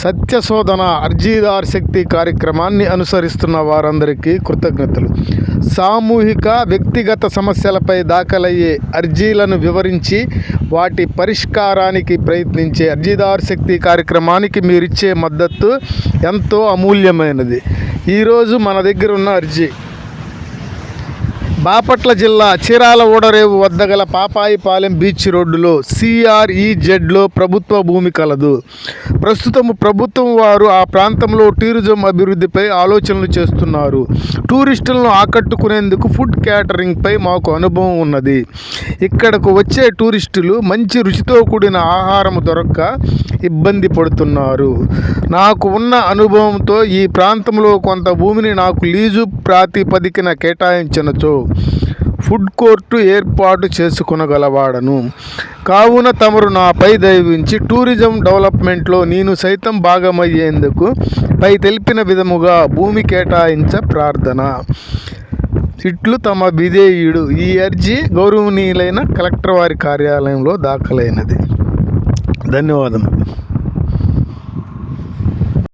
సత్యశోధన అర్జీదార్ శక్తి కార్యక్రమాన్ని అనుసరిస్తున్న వారందరికీ కృతజ్ఞతలు. సామూహిక వ్యక్తిగత సమస్యలపై దాఖలయ్యే అర్జీలను వివరించి వాటి పరిష్కారానికి ప్రయత్నించే అర్జీదార్ శక్తి కార్యక్రమానికి మీరిచ్చే మద్దతు ఎంతో అమూల్యమైనది. ఈరోజు మన దగ్గర ఉన్న అర్జీ బాపట్ల జిల్లా చీరాల ఓడరేవు వద్ద గల పాపాయిపాలెం బీచ్ రోడ్డులో సిఆర్ఈజెడ్లో ప్రభుత్వ భూమి కలదు. ప్రస్తుతం ప్రభుత్వం వారు ఆ ప్రాంతంలో టూరిజం అభివృద్ధిపై ఆలోచనలు చేస్తున్నారు. టూరిస్టులను ఆకట్టుకునేందుకు ఫుడ్ క్యాటరింగ్పై మాకు అనుభవం ఉన్నది. ఇక్కడకు వచ్చే టూరిస్టులు మంచి రుచితో కూడిన ఆహారం దొరక్క ఇబ్బంది పడుతున్నారు. నాకు ఉన్న అనుభవంతో ఈ ప్రాంతంలో కొంత భూమిని నాకు లీజు ప్రాతిపదికన కేటాయించినచో ఫుడ్ కోర్టు ఏర్పాటు చేసుకునగలవాడను. కావున తమరు నాపై దయవించి టూరిజం డెవలప్మెంట్లో నేను సైతం భాగమయ్యేందుకు పై తెలిపిన విధముగా భూమి కేటాయించ ప్రార్థన. ఇట్లు తమ విధేయుడు. ఈ అర్జీ గౌరవనీయులైన కలెక్టర్ వారి కార్యాలయంలో దాఖలైనది. ధన్యవాదములు.